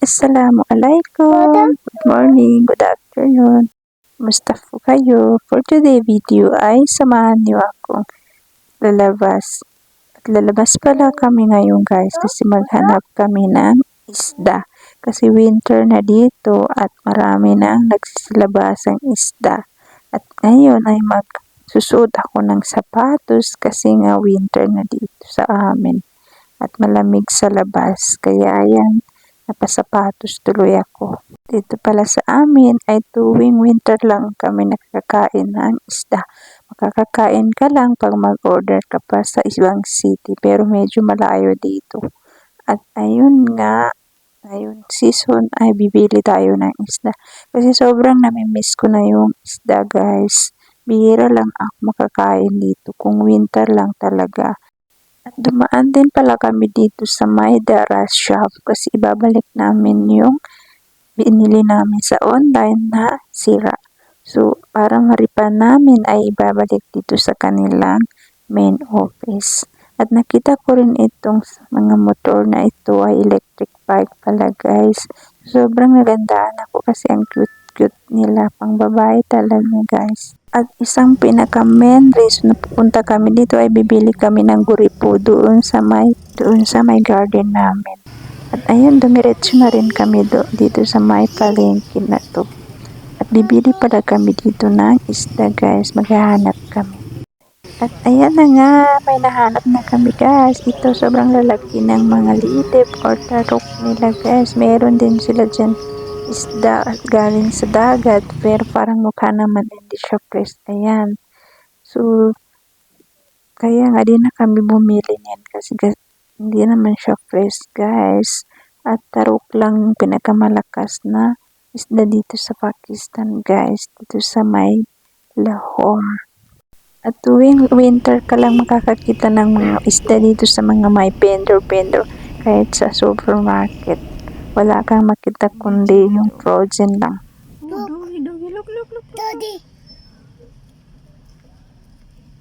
Assalamualaikum. Good morning, good afternoon. Musta po kayo? For today video ay samahan niyo akong lalabas. At lalabas pala kami ngayon guys kasi maghanap kami ng isda. Kasi winter na dito at marami nang nagsisilabasang isda. At ngayon ay magsusuot ako ng sapatos kasi nga winter na dito sa amin. At malamig sa labas. Kaya ayan, napasapatos tuloy ako. Dito pala sa amin ay tuwing winter lang kami nakakain ng isda. Makakakain ka lang pag mag-order ka pa sa ibang city pero medyo malayo dito. At ayun nga, ngayon season ay bibili tayo ng isda. Kasi sobrang namimiss ko na yung isda guys. Bihira lang ako makakain dito kung winter lang talaga. Dumaan din pala kami dito sa Maydara shop kasi ibabalik namin yung binili namin sa online na sira. So, para maripan namin ay ibabalik dito sa kanilang main office. At nakita ko rin itong mga motor na ito ay electric bike pala guys. Sobrang nagandaan ako kasi ang cute-cute nila. Pang babae talaga guys. At isang pinaka main reason na pupunta kami dito ay bibili kami ng guripo doon sa may doon sa may garden namin. At ayun, dumiretso na rin kami do, dito sa may palengke na to. At bibili pala kami dito ng isda guys, maghahanap kami. At ayan na nga, may nahanap na kami guys. Ito sobrang lalaki ng mga lidip or tarok nila guys. Meron din sila dyan isda galing sa dagat pero parang mukha naman hindi siya fresh. Ayan. So, kaya nga din na kami bumili niyan kasi hindi naman siya fresh guys. At tarok lang pinakamalakas na isda dito sa Pakistan guys. Dito sa may Lahore. At tuwing winter ka lang makakakita ng mga isda dito sa mga may vendor-vendor kahit sa supermarket wala kang makita kundi yung frozen lang. Oh, doggy, doggy, look, look, look. Daddy.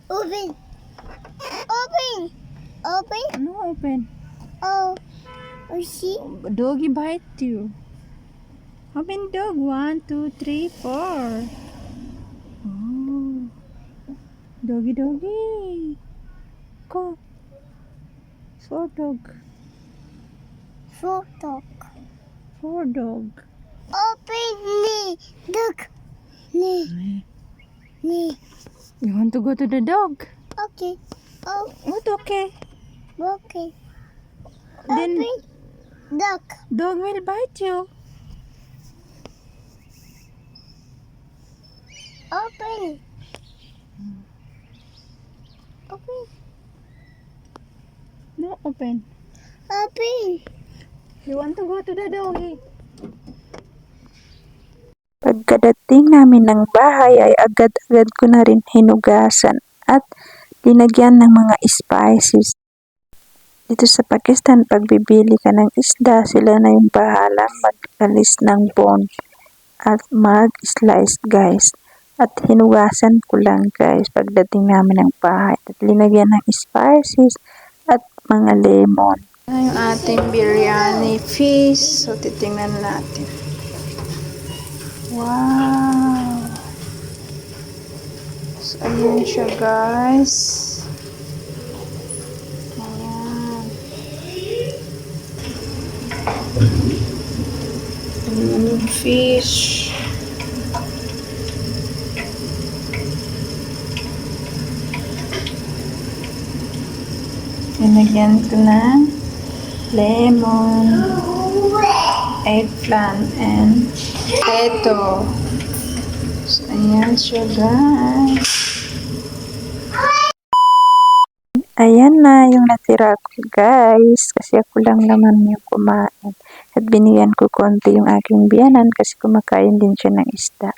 Open. Open. Open. Ano open? Oh. Oh, see? Doggy bite you. Open dog. One, two, three, four. Oh. Doggy, doggy. Go. Four dog. Photo. Four dog. Open me. Look. Me. Me. You want to go to the dog? Okay. Oh, What okay? okay. Then Open. Duck. dog will bite you. Open. Open. No, open. Open. You want to go to the doggy? Pagkadating namin ng bahay ay agad-agad ko na rin hinugasan at dinagyan ng mga spices. Dito sa Pakistan, pag bibili ka ng isda, sila na yung bahala mag-alis ng bone at mag-slice guys. At hinugasan ko lang guys pagdating namin ng bahay. At linagyan ng spices at mga lemon. Yung ating biryani fish. So, titingnan natin. Wow! So, ayan siya, guys. Ayan. Ayan fish. Linagyan ko ng lemon, eggplant, and potato. So, ayan siya, guys. Ayan na yung natira ko guys. Kasi ako lang naman yung kumain. At binigyan ko konti yung aking biyanan kasi kumakain din siya ng isda.